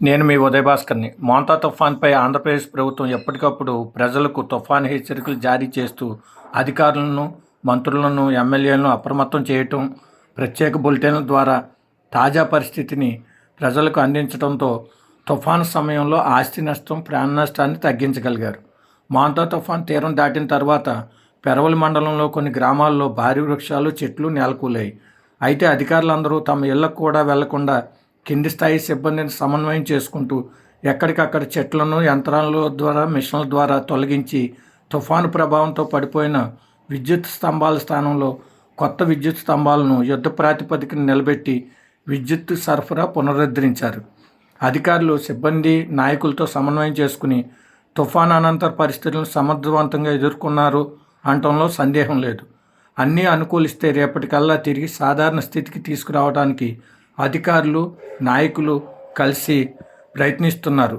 నేను మీ ఉదయ భాస్కర్ని మోంతా తుఫాన్పై ఆంధ్రప్రదేశ్ ప్రభుత్వం ఎప్పటికప్పుడు ప్రజలకు తుఫాన్ హెచ్చరికలు జారీ చేస్తూ అధికారులను మంత్రులను ఎమ్మెల్యేలను అప్రమత్తం చేయటం ప్రత్యేక బులెటిన్ల ద్వారా తాజా పరిస్థితిని ప్రజలకు అందించడంతో తుఫాన్ సమయంలో ఆస్తి నష్టం ప్రాణ నష్టాన్ని తగ్గించగలిగారు. మాంతా తుఫాన్ తీరం దాటిన తర్వాత పెరవలి మండలంలో కొన్ని గ్రామాల్లో భారీ వృక్షాలు చెట్లు నేలకూలాయి. అయితే అధికారులందరూ తమ ఇళ్ళకు కూడా వెళ్ళకుండా కింది స్థాయి సిబ్బందిని సమన్వయం చేసుకుంటూ ఎక్కడికక్కడ చెట్లను యంత్రాల ద్వారా మిషన్ల ద్వారా తొలగించి తుఫాను ప్రభావంతో పడిపోయిన విద్యుత్ స్తంభాల స్థానంలో కొత్త విద్యుత్ స్తంభాలను యుద్ధ ప్రాతిపదికన నిలబెట్టి విద్యుత్ సరఫరా పునరుద్ధరించారు. అధికారులు సిబ్బంది నాయకులతో సమన్వయం చేసుకుని తుఫాన్ అనంతర పరిస్థితులను సమర్థవంతంగా ఎదుర్కొన్నారు అనటంలో సందేహం లేదు. అన్నీ అనుకూలిస్తే రేపటికల్లా తిరిగి సాధారణ స్థితికి తీసుకురావడానికి అధికారులు నాయకులు కలిసి ప్రయత్నిస్తున్నారు.